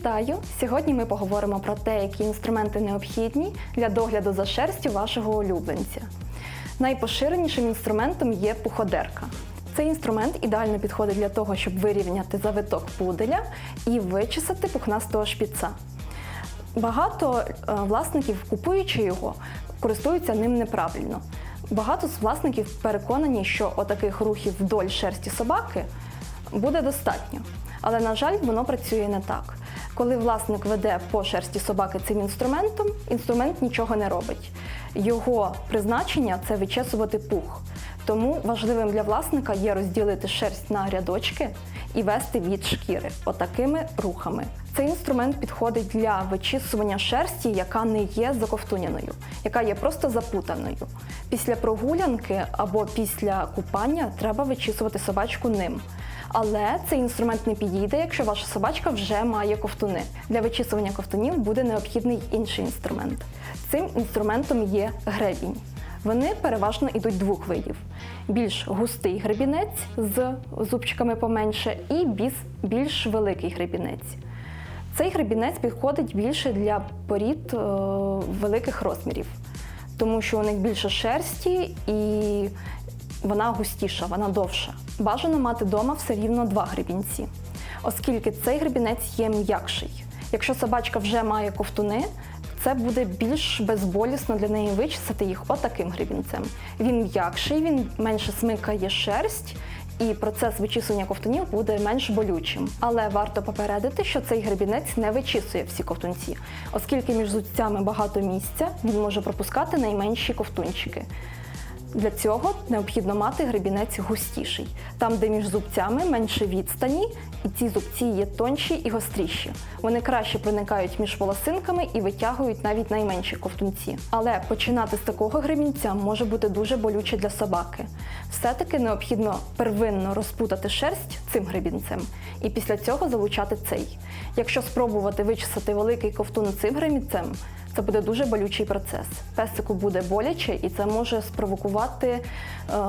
Вітаю! Сьогодні ми поговоримо про те, які інструменти необхідні для догляду за шерстю вашого улюбленця. Найпоширенішим інструментом є пуходерка. Цей інструмент ідеально підходить для того, щоб вирівняти завиток пуделя і вичесати пухнастого шпіца. Багато е, власників, купуючи його, користуються ним неправильно. Багато з власників переконані, що отаких рухів вдоль шерсті собаки буде достатньо. Але, на жаль, воно працює не так. Коли власник веде по шерсті собаки цим інструментом, інструмент нічого не робить. Його призначення це вичесувати пух. Тому важливим для власника є розділити шерсть на рядочки і вести від шкіри отакими рухами. Цей інструмент підходить для вичісування шерсті, яка не є заковтуняною, яка є просто запутаною. Після прогулянки або після купання треба вичісувати собачку ним. Але цей інструмент не підійде, якщо ваша собачка вже має ковтуни. Для вичісування ковтунів буде необхідний інший інструмент. Цим інструментом є гребінь. Вони переважно йдуть двох видів: більш густий гребінець з зубчиками поменше, і більш, більш великий гребінець. Цей гребінець підходить більше для порід е, великих розмірів, тому що у них більше шерсті і вона густіша, вона довша. Бажано мати вдома все рівно два гребінці, оскільки цей гребінець є м'якший. Якщо собачка вже має ковтуни, це буде більш безболісно для неї вичесати їх отаким гребінцем. Він м'якший, він менше смикає шерсть. І процес вичісування ковтунів буде менш болючим. Але варто попередити, що цей гребінець не вичісує всі ковтунці, оскільки між зубцями багато місця, він може пропускати найменші ковтунчики. Для цього необхідно мати гребінець густіший, там, де між зубцями менше відстані, і ці зубці є тонші і гостріші. Вони краще проникають між волосинками і витягують навіть найменші ковтунці. Але починати з такого гребінця може бути дуже болюче для собаки. Все-таки необхідно первинно розпутати шерсть цим гребінцем і після цього залучати цей. Якщо спробувати вичесати великий ковтун цим гребінцем, це буде дуже болючий процес. Песику буде боляче, і це може спровокувати е,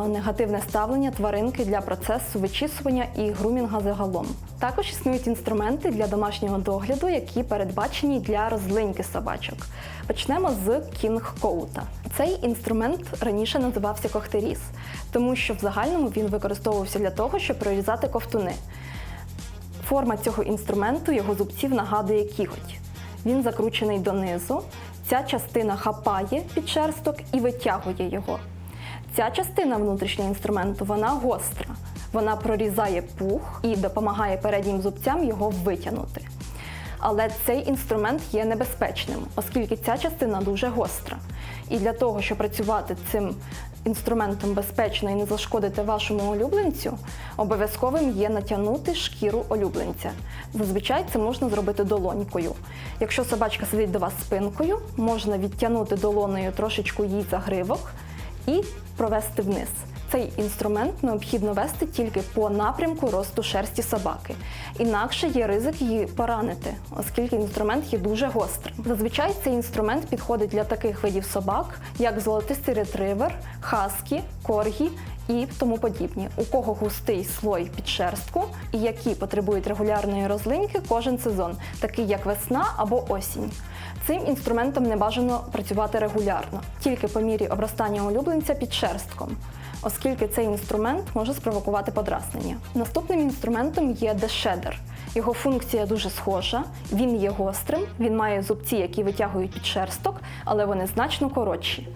негативне ставлення тваринки для процесу вичісування і грумінга загалом. Також існують інструменти для домашнього догляду, які передбачені для розлиньки собачок. Почнемо з кінг-коута. Цей інструмент раніше називався когтеріз, тому що в загальному він використовувався для того, щоб прорізати ковтуни. Форма цього інструменту його зубців нагадує кіготь. Він закручений донизу. Ця частина хапає підшерсток і витягує його. Ця частина внутрішнього інструменту вона гостра. Вона прорізає пух і допомагає переднім зубцям його витягнути. Але цей інструмент є небезпечним, оскільки ця частина дуже гостра. І для того, щоб працювати цим інструментом безпечно і не зашкодити вашому улюбленцю, обов'язковим є натягнути шкіру улюбленця. Зазвичай це можна зробити долонькою. Якщо собачка сидить до вас спинкою, можна відтягнути долоною трошечку їй загривок і провести вниз. Цей інструмент необхідно вести тільки по напрямку росту шерсті собаки. Інакше є ризик її поранити, оскільки інструмент є дуже гострим. Зазвичай цей інструмент підходить для таких видів собак, як золотистий ретривер, хаскі, коргі і тому подібні, у кого густий слой підшерстку і які потребують регулярної розлиньки кожен сезон, такий як весна або осінь. Цим інструментом не бажано працювати регулярно, тільки по мірі обростання улюбленця підшерстком оскільки цей інструмент може спровокувати подразнення. Наступним інструментом є дешедер. Його функція дуже схожа, він є гострим, він має зубці, які витягують підшерсток, але вони значно коротші.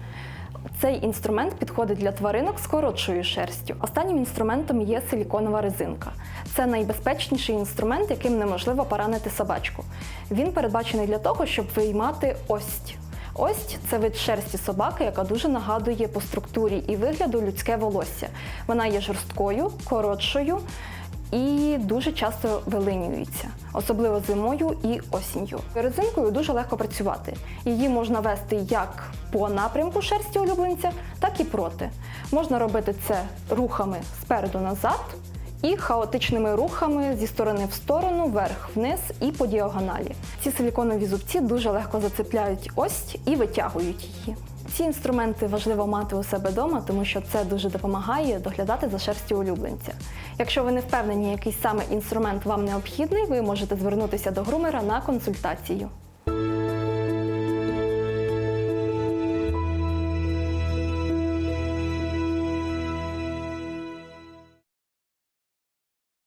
Цей інструмент підходить для тваринок з коротшою шерстю. Останнім інструментом є силіконова резинка. Це найбезпечніший інструмент, яким неможливо поранити собачку. Він передбачений для того, щоб виймати ость. Ось це вид шерсті собаки, яка дуже нагадує по структурі і вигляду людське волосся. Вона є жорсткою, коротшою і дуже часто вилинюється, особливо зимою і осінню. Резинкою дуже легко працювати. Її можна вести як по напрямку шерсті улюбленця, так і проти. Можна робити це рухами спереду назад. І хаотичними рухами зі сторони в сторону, вверх-вниз і по діагоналі. Ці силіконові зубці дуже легко зацепляють ось і витягують її. Ці інструменти важливо мати у себе вдома, тому що це дуже допомагає доглядати за шерстю улюбленця. Якщо ви не впевнені, який саме інструмент вам необхідний, ви можете звернутися до грумера на консультацію.